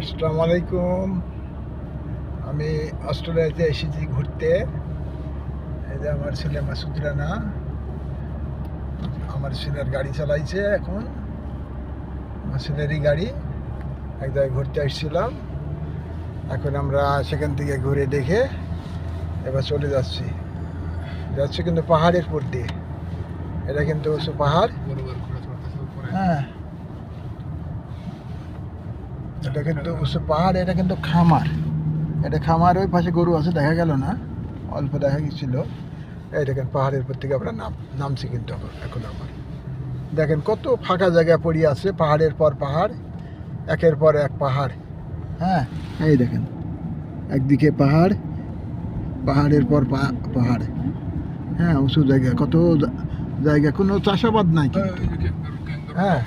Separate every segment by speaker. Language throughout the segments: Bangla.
Speaker 1: আসসালামু আলাইকুম। আমি অস্ট্রেলিয়াতে এসেছি ঘুরতে। এই যে আমার ছেলে মাসুদ রানা। আমার ছেলের গাড়ি চালাইছে এখন। আমার ছেলেরই গাড়ি। এক জায়গায় ঘুরতে এসেছিলাম এখন আমরা সেখান থেকে ঘুরে দেখে এবার চলে যাচ্ছি। যাচ্ছি কিন্তু পাহাড়ের উপর দিয়ে। এটা কিন্তু পাহাড়। হ্যাঁ। এটা কিন্তু পাহাড় এটা কিন্তু খামার। এটা খামার ওই পাশে গরু আছে দেখা গেল না। অল্প দেখা গেছিল। এই দেখেন পাহাড়ের উপর থেকে আমরা নাম নামছি কিন্তু এখন- আমার। দেখেন কত ফাঁকা জায়গা পড়ে আছে পাহাড়ের পর পাহাড় একের পর এক পাহাড়। হ্যাঁ এই দেখেন একদিকে পাহাড় পাহাড়ের পর পাহাড়। হ্যাঁ উঁচু জায়গা কত জায়গা কোনো চাষাবাদ নাই হ্যাঁ।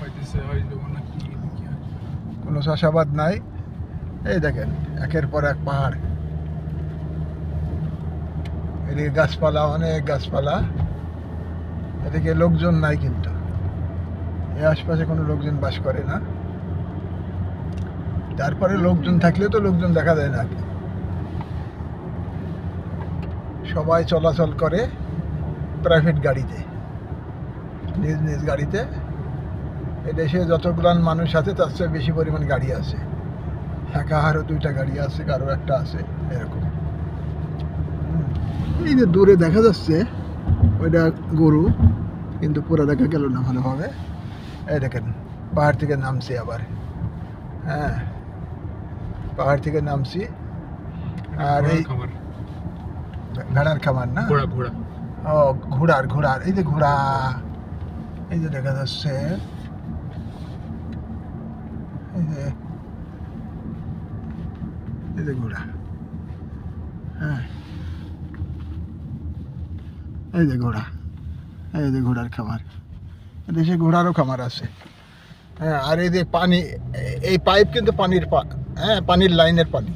Speaker 1: কোনো চাষাবাদ নাই। এই দেখেন, একের পর এক পাহাড়। এদিকে গাছপালা, অনেক গাছপালা। এদিকে লোকজন নাই কিন্তু। এই আশপাশে কোনো লোকজন বাস করে না। তারপরে লোকজন থাকলেও তো লোকজন দেখা যায় না সবাই চলাচল করে প্রাইভেট গাড়িতে, নিজ নিজ গাড়িতে। দেশে যতগুলান মানুষ আছে তার চেয়ে বেশি পরিমাণ গাড়ি আছে। একা আরও দুইটা গাড়ি আছে কারও একটা আছে এরকম। এই যে দূরে দেখা যাচ্ছে ওইটা গরু কিন্তু পুরো দেখা গেল না ভালোভাবে। এই দেখেন পাহাড় থেকে নামছি আবার। হ্যাঁ পাহাড় থেকে নামছি। আর এই ভেড়ার খামার না?
Speaker 2: ঘোড়া ঘোড়া।
Speaker 1: ও ঘোড়ার ঘোড়ার। এই যে ঘোড়া এই যে দেখা যাচ্ছে। এই যে এই যে ঘোড়া হ্যাঁ এই যে ঘোড়া এই যে ঘোড়ার খামার দেশে ঘোড়ারও খামার আছে হ্যাঁ আর এই যে পানি এই পাইপ কিন্তু পানির পা হ্যাঁ পানির লাইনের পানি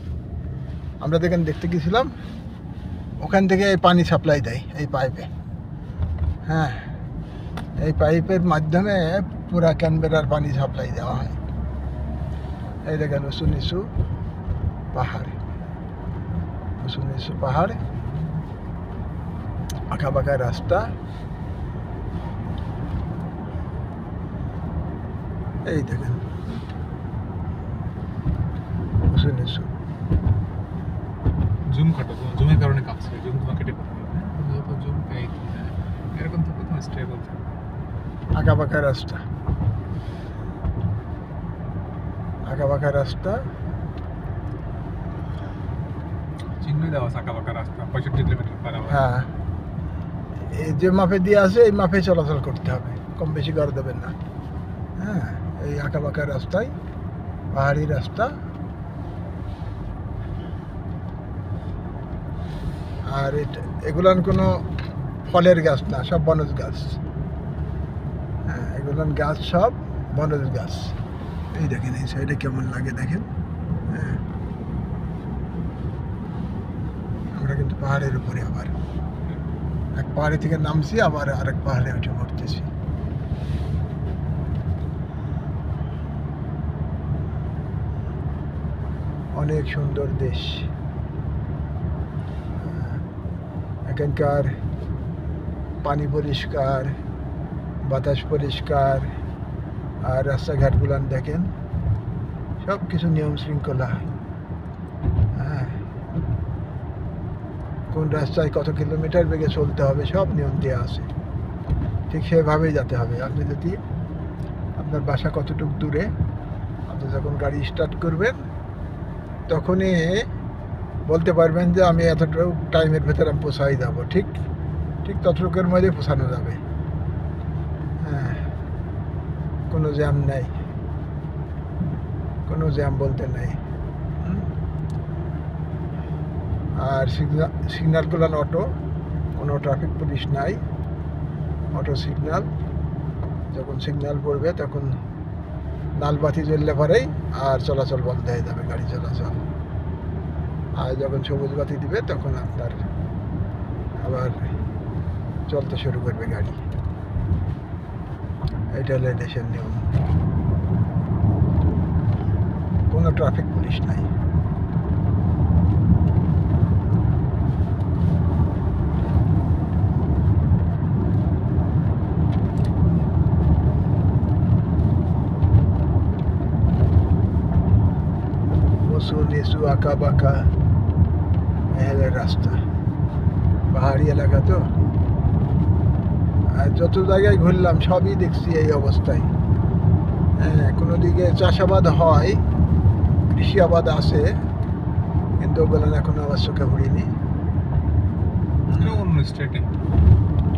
Speaker 1: আমরা দেখেন দেখতে গেছিলাম, ওখান থেকে এই পানি সাপ্লাই দেয়, এই পাইপে হ্যাঁ এই পাইপের মাধ্যমে পুরা ক্যানবেরার পানি সাপ্লাই দেওয়া হয়। এই দেখেন উঁচু নিচু পাহাড়। উঁচু নিচু পাহাড়। আঁকা বাঁকা রাস্তা। এই দেখেন। উঁচু নিচু।
Speaker 2: জুম কাটো জুমের কারণে কাঁপছে। জুম তোমাকে কেটে করতে জুম এই এরকম থাকবে তোমার স্টেবল থাকবে
Speaker 1: আঁকা বাঁকা রাস্তা। আঁকা বাঁকা রাস্তা
Speaker 2: দেওয়া আঁকা বাঁকা রাস্তা পঁয়ষট্টি কিলোমিটার
Speaker 1: হ্যাঁ। এই যে মাপে দিয়ে আছে এই মাপে চলাচল করতে হবে। কম বেশি করে দেবেন না। হ্যাঁ এই আঁকা বাঁকা রাস্তায় পাহাড়ি রাস্তা। আর এগুলান কোনো ফলের গাছ না সব বনজ গাছ। হ্যাঁ এগুলান গাছ সব বনজ গাছ। এই দেখেন, এই সাইডে কেমন লাগে দেখেন। হ্যাঁ। আমরা কিন্তু পাহাড়ের উপরে আবার। এক পাহাড়ি থেকে নামছি, আবার আরেক পাহাড়ে উঠে পড়তেছি অনেক সুন্দর দেশ। এখানকার পানি পরিষ্কার, বাতাস পরিষ্কার। আর রাস্তাঘাটগুলান দেখেন সব কিছু নিয়ম শৃঙ্খলা হ্যাঁ। কোন রাস্তায় কত কিলোমিটার বেগে চলতে হবে, সব নিয়ম দেওয়া আছে। ঠিক সেভাবেই যেতে হবে। আপনি যদি আপনার বাসা কতটুকু দূরে, আপনি যখন গাড়ি স্টার্ট করবেন, তখনই বলতে পারবেন যে আমি এতটুকু টাইমের ভেতরে আমি পোষাই যাব। ঠিক? ঠিক ততটুকুর মধ্যে পোষানো যাবে হ্যাঁ কোনো জ্যাম নেই। কোনো জ্যাম বলতে নেই? আর সিগনাল সিগনালগুলো অটো, কোনো ট্রাফিক পুলিশ নাই। অটো সিগনাল যখন সিগনাল পড়বে তখন লাল বাতি জ্বললে পরেই আর চলাচল বন্ধ হয়ে যাবে গাড়ি চলাচল। আর যখন সবুজ বাতি দিবে তখন আপনার আবার চলতে শুরু করবে গাড়ি। এটা হলো দেশের নিয়ম কোন কোনো ট্রাফিক পুলিশ নাই উঁচু নিচু আঁকা বাঁকা এহেলের রাস্তা পাহাড়ি এলাকা তো আর যত জায়গায় ঘুরলাম সবই দেখছি এই অবস্থায়। হ্যাঁ কোনো দিকে চাষাবাদ হয় কৃষি আবাদ আছে কিন্তু ওগুলো এখনও আবার চোখে পড়িনি।
Speaker 2: অন্য স্টেটে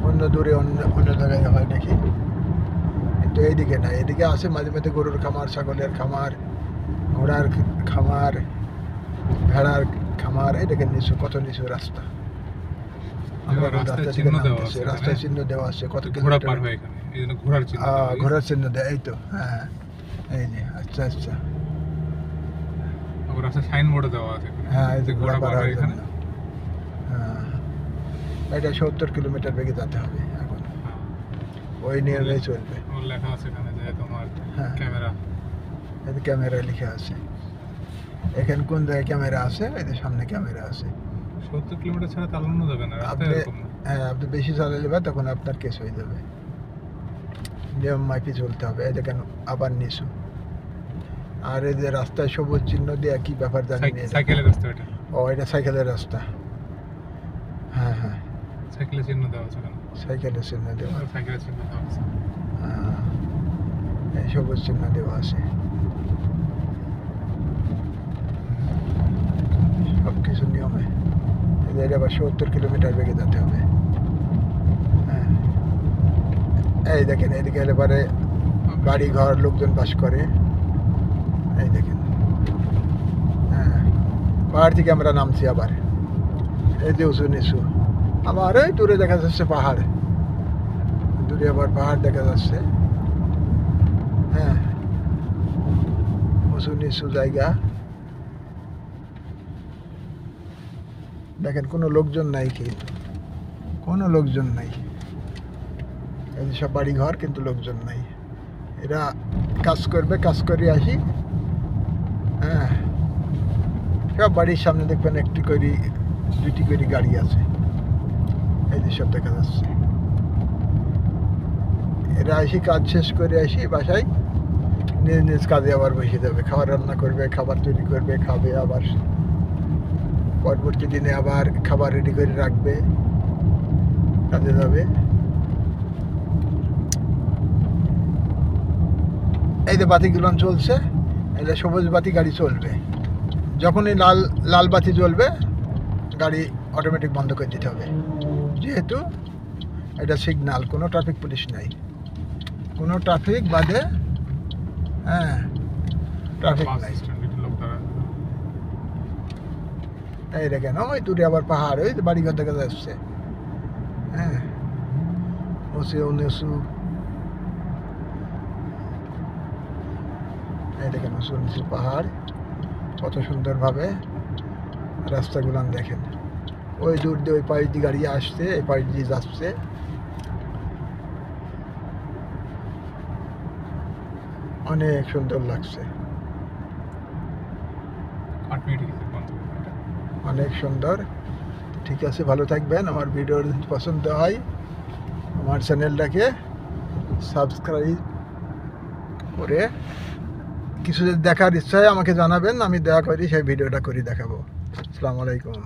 Speaker 1: অন্য দূরে অন্য অন্য জায়গায় হয় নাকি? কিন্তু এইদিকে না এদিকে আছে মাঝে মাঝে গরুর খামার ছাগলের খামার ঘোড়ার খামার ভেড়ার খামার এদিকে নিচু কত নিচু রাস্তা।
Speaker 2: রাস্তায় চিহ্ন দেওয়া আছে
Speaker 1: রাস্তায়
Speaker 2: এখানে।
Speaker 1: চিহ্ন দেওয়া আছে কত
Speaker 2: ঘোড়া
Speaker 1: কিলোমিটার?
Speaker 2: পার হয় এখানে এই জন্য ঘোড়ার চিহ্ন।
Speaker 1: ঘোড়ার দেয় এই তো হ্যাঁ এই যে আচ্ছা আচ্ছা।
Speaker 2: আবার দেওয়া আছে
Speaker 1: হ্যাঁ এই যে
Speaker 2: যে
Speaker 1: ঘোড়া
Speaker 2: ঘোড়া
Speaker 1: পার
Speaker 2: পার হয়
Speaker 1: হয়
Speaker 2: এখানে।
Speaker 1: হ্যাঁ এটা সত্তর কিলোমিটার বেগে যেতে হবে এখন।
Speaker 2: হ্যাঁ।
Speaker 1: ওই চলবে।
Speaker 2: লেখা আছে এখানে যে তোমার
Speaker 1: হ্যাঁ।
Speaker 2: ক্যামেরা।
Speaker 1: এই যে ক্যামেরা লিখে আছে। এখানে কোন জায়গায় ক্যামেরা আছে? এই সামনে ক্যামেরা আছে।
Speaker 2: সত্তর কিলোমিটার ছাড়া চালানো যাবে না
Speaker 1: আপনি হ্যাঁ আপনি বেশি চালালে বা তখন আপনার কেস হয়ে যাবে। নিয়ম মাফি চলতে হবে এই দেখেন আবার নিচু। আর এই যে রাস্তায় সবুজ চিহ্ন দেওয়া কি ব্যাপার জানি না
Speaker 2: সাইকেলের রাস্তা এটা?
Speaker 1: ও এটা সাইকেলের রাস্তা। হ্যাঁ হ্যাঁ।
Speaker 2: সাইকেলের চিহ্ন দেওয়া আছে
Speaker 1: সাইকেলের চিহ্ন দেওয়া
Speaker 2: সাইকেলের চিহ্ন দেওয়া আছে।
Speaker 1: হ্যাঁ, এই সবুজ চিহ্ন দেওয়া আছে। সব কিছু এদের আবার সত্তর কিলোমিটার বেগে যেতে হবে। হ্যাঁ। এই দেখেন, এদিকে এবারে বাড়ি ঘর লোকজন বাস করে। এই দেখেন। হ্যাঁ। পাহাড় থেকে আমরা নামছি আবার। এই যে উঁচু নিচু। আবার এই দূরে দেখা যাচ্ছে পাহাড়। দূরে আবার পাহাড় দেখা যাচ্ছে। হ্যাঁ। উঁচু নিচু জায়গা। দেখেন, কোনো লোকজন নাই কিন্তু কোনো লোকজন নাই। এই সব বাড়ি ঘর কিন্তু লোকজন নাই। এরা কাজ করবে, কাজ করে আসি। হ্যাঁ। সব বাড়ির সামনে দেখবেন একটি করে, দুটি করে গাড়ি আছে। এই যে সব দেখা যাচ্ছে। এরা আসি, কাজ শেষ করে আসি, বাসায়। নিজ নিজ কাজে আবার বসে যাবে। খাবার রান্না করবে, খাবার তৈরি করবে, খাবে আবার। পরবর্তী দিনে আবার খাবার রেডি করে রাখবে। কাজে যাবে। এই যে বাতিগুলো চলছে এটা সবুজ বাতি গাড়ি চলবে। যখনই লাল লাল বাতি জ্বলবে গাড়ি অটোমেটিক বন্ধ করে দিতে হবে। যেহেতু এটা সিগনাল কোনো ট্রাফিক পুলিশ নাই। কোনো ট্রাফিক বাদে হ্যাঁ ট্রাফিক নাই। এই দেখেন ওই দূরে আবার পাহাড়, ওই বাড়িঘর দেখা যাচ্ছে হ্যাঁ। পাহাড়। কত সুন্দরভাবে রাস্তাগুলো দেখেন। ওই দূর দিয়ে ওই পাশ দিয়ে গাড়ি আসছে, এই পাশ দিয়ে যাচ্ছে। অনেক সুন্দর লাগছে।
Speaker 2: আট মিনিট এটা
Speaker 1: অনেক সুন্দর। ঠিক আছে, ভালো থাকবেন। আমার ভিডিও পছন্দ হয়, আমার চ্যানেলটাকে সাবস্ক্রাইব করে কিছু যদি দেখার ইচ্ছা আমাকে জানাবেন, আমি দয়া করি, সেই ভিডিওটা করে, দেখাবো। আসসালামু আলাইকুম।